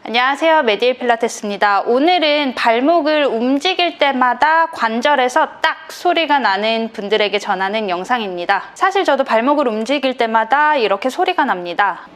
안녕하세요. 메디일 필라테스입니다. 오늘은 발목을 움직일 때마다 관절에서 딱 소리가 나는 분들에게 전하는 영상입니다. 사실 저도 발목을 움직일 때마다 이렇게 소리가 납니다.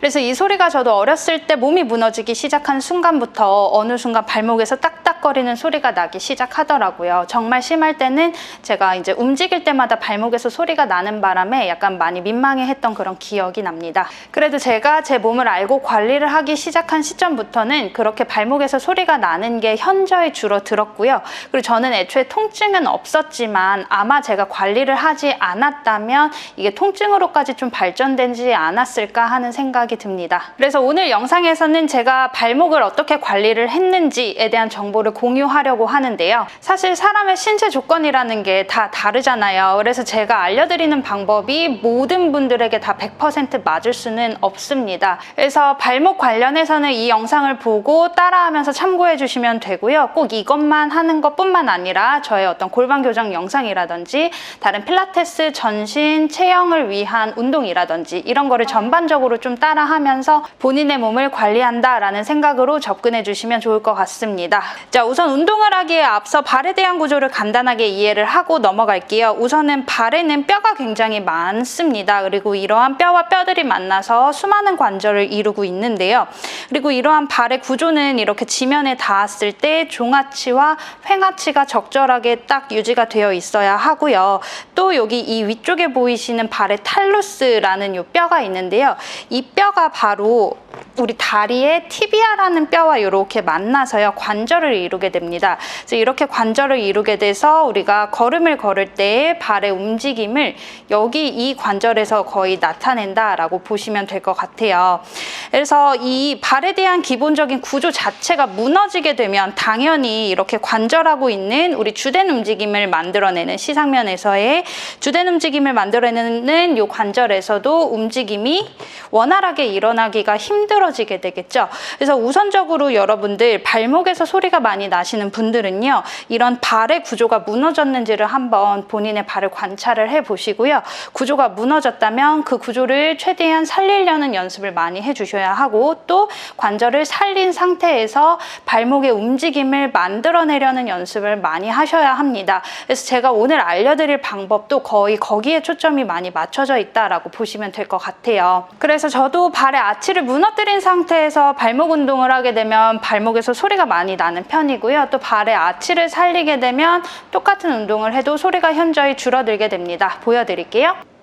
그래서 이 소리가 저도 어렸을 때 몸이 무너지기 시작한 순간부터 어느 순간 발목에서 딱 딱거리는 소리가 나기 시작하더라고요. 정말 심할 때는 제가 이제 움직일 때마다 발목에서 소리가 나는 바람에 약간 많이 민망해 했던 그런 기억이 납니다. 그래도 제가 제 몸을 알고 관리를 하기 시작한 시점부터는 그렇게 발목에서 소리가 나는 게 현저히 줄어들었고요. 그리고 저는 애초에 통증은 없었지만 아마 제가 관리를 하지 않았다면 이게 통증으로까지 좀 발전되지 않았을까 하는 생각이 듭니다. 그래서 오늘 영상에서는 제가 발목을 어떻게 관리를 했는지에 대한 정보를 공유하려고 하는데요. 사실 사람의 신체 조건이라는 게 다 다르잖아요. 그래서 제가 알려드리는 방법이 모든 분들에게 다 100% 맞을 수는 없습니다. 그래서 발목 관련해서는 이 영상을 보고 따라하면서 참고해 주시면 되고요. 꼭 이것만 하는 것뿐만 아니라 저의 어떤 골반 교정 영상이라든지 다른 필라테스 전신 체형을 위한 운동이라든지 이런 거를 전반적으로 좀 따라하면서 본인의 몸을 관리한다라는 생각으로 접근해 주시면 좋을 것 같습니다. 자, 우선 운동을 하기에 앞서 발에 대한 구조를 간단하게 이해를 하고 넘어갈게요. 우선은 발에는 뼈가 굉장히 많습니다. 그리고 이러한 뼈와 뼈들이 만나서 수많은 관절을 이루고 있는데요. 그리고 이러한 발의 구조는 이렇게 지면에 닿았을 때 종아치와 횡하치가 적절하게 딱 유지가 되어 있어야 하고요. 또 여기 이 위쪽에 보이시는 발의 탈루스라는 이 뼈가 있는데요. 이 뼈가 바로 우리 다리의 티비아라는 뼈와 이렇게 만나서요 관절을 이루게 됩니다. 그래서 이렇게 관절을 이루게 돼서 우리가 걸음을 걸을 때 발의 움직임을 여기 이 관절에서 거의 나타낸다라고 보시면 될 것 같아요. 그래서 이 발에 대한 기본적인 구조 자체가 무너지게 되면 당연히 이렇게 관절하고 있는 우리 주된 움직임을 만들어내는 시상면에서의 주된 움직임을 만들어내는 이 관절에서도 움직임이 원활하게 일어나기가 힘들어 지게 되겠죠. 그래서 우선적으로 여러분들 발목에서 소리가 많이 나시는 분들은요, 이런 발의 구조가 무너졌는지를 한번 본인의 발을 관찰을 해 보시고요. 구조가 무너졌다면 그 구조를 최대한 살리려는 연습을 많이 해 주셔야 하고 또 관절을 살린 상태에서 발목의 움직임을 만들어내려는 연습을 많이 하셔야 합니다. 그래서 제가 오늘 알려드릴 방법도 거의 거기에 초점이 많이 맞춰져 있다라고 보시면 될 것 같아요. 그래서 저도 발의 아치를 무너뜨린 상태에서 발목 운동을 하게 되면 발목에서 소리가 많이 나는 편이고요. 또 발의 아치를 살리게 되면 똑같은 운동을 해도 소리가 현저히 줄어들게 됩니다. 보여드릴게요.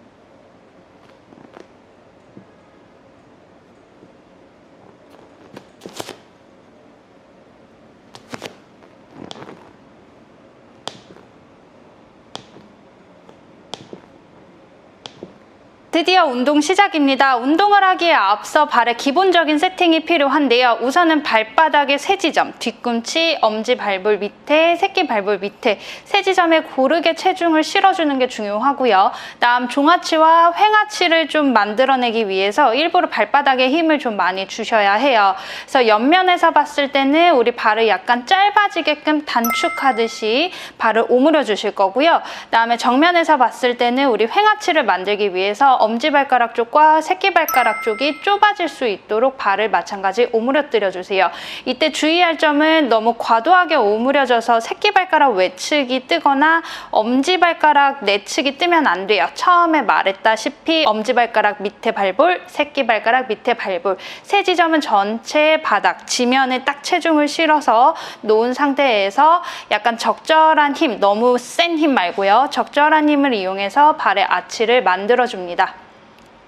드디어 운동 시작입니다. 운동을 하기에 앞서 발의 기본적인 세팅이 필요한데요. 우선은 발바닥의 세 지점, 뒤꿈치, 엄지 발볼 밑에, 새끼 발볼 밑에 세 지점에 고르게 체중을 실어주는 게 중요하고요. 다음 종아치와 횡하치를 좀 만들어내기 위해서 일부러 발바닥에 힘을 좀 많이 주셔야 해요. 그래서 옆면에서 봤을 때는 우리 발을 약간 짧아지게끔 단축하듯이 발을 오므려 주실 거고요. 다음에 정면에서 봤을 때는 우리 횡하치를 만들기 위해서 엄지발가락 쪽과 새끼발가락 쪽이 좁아질 수 있도록 발을 마찬가지 오므려뜨려 주세요. 이때 주의할 점은 너무 과도하게 오므려져서 새끼발가락 외측이 뜨거나 엄지발가락 내측이 뜨면 안 돼요. 처음에 말했다시피 엄지발가락 밑에 발볼, 새끼발가락 밑에 발볼 세 지점은 전체 바닥, 지면에 딱 체중을 실어서 놓은 상태에서 약간 적절한 힘, 너무 센 힘 말고요. 적절한 힘을 이용해서 발의 아치를 만들어줍니다.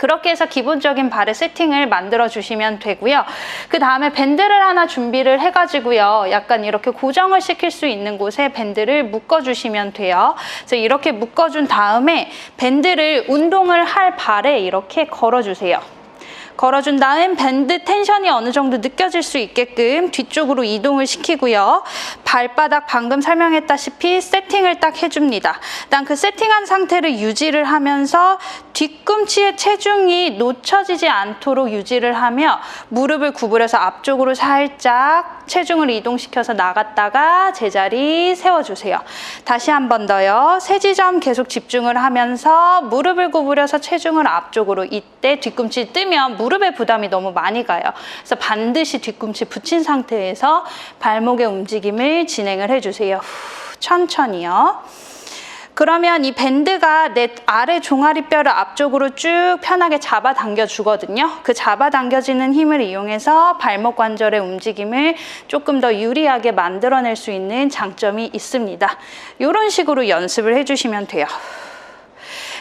그렇게 해서 기본적인 발의 세팅을 만들어 주시면 되고요. 그 다음에 밴드를 하나 준비를 해가지고요. 약간 이렇게 고정을 시킬 수 있는 곳에 밴드를 묶어주시면 돼요. 그래서 이렇게 묶어준 다음에 밴드를 운동을 할 발에 이렇게 걸어주세요. 걸어준 다음 밴드 텐션이 어느 정도 느껴질 수 있게끔 뒤쪽으로 이동을 시키고요. 발바닥 방금 설명했다시피 세팅을 딱 해줍니다. 일단 그 세팅한 상태를 유지를 하면서 뒤꿈치의 체중이 놓쳐지지 않도록 유지를 하며 무릎을 구부려서 앞쪽으로 살짝 체중을 이동시켜서 나갔다가 제자리 세워주세요. 다시 한 번 더요. 세 지점 계속 집중을 하면서 무릎을 구부려서 체중을 앞쪽으로 이때 뒤꿈치 뜨면 무릎에 부담이 너무 많이 가요. 그래서 반드시 뒤꿈치 붙인 상태에서 발목의 움직임을 진행을 해주세요. 후, 천천히요. 그러면 이 밴드가 내 아래 종아리뼈를 앞쪽으로 쭉 편하게 잡아당겨 주거든요. 그 잡아당겨지는 힘을 이용해서 발목 관절의 움직임을 조금 더 유리하게 만들어낼 수 있는 장점이 있습니다. 이런 식으로 연습을 해주시면 돼요.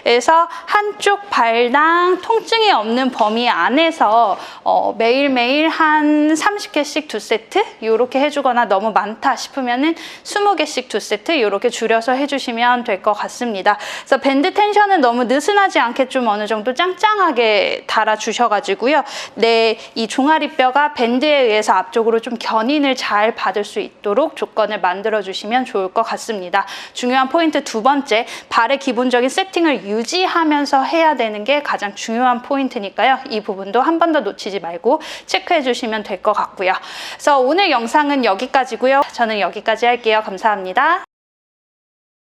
그래서 한쪽 발당 통증이 없는 범위 안에서 어, 매일매일 한 30개씩 두 세트 이렇게 해주거나 너무 많다 싶으면은 20개씩 두 세트 이렇게 줄여서 해주시면 될 것 같습니다. 그래서 밴드 텐션은 너무 느슨하지 않게 좀 어느 정도 짱짱하게 달아주셔가지고요. 내 이 종아리뼈가 밴드에 의해서 앞쪽으로 좀 견인을 잘 받을 수 있도록 조건을 만들어주시면 좋을 것 같습니다. 중요한 포인트 두 번째, 발의 기본적인 세팅을 유지하면서 해야 되는 게 가장 중요한 포인트니까요. 이 부분도 한 번 더 놓치지 말고 체크해 주시면 될 것 같고요. 그래서 오늘 영상은 여기까지고요. 저는 여기까지 할게요. 감사합니다.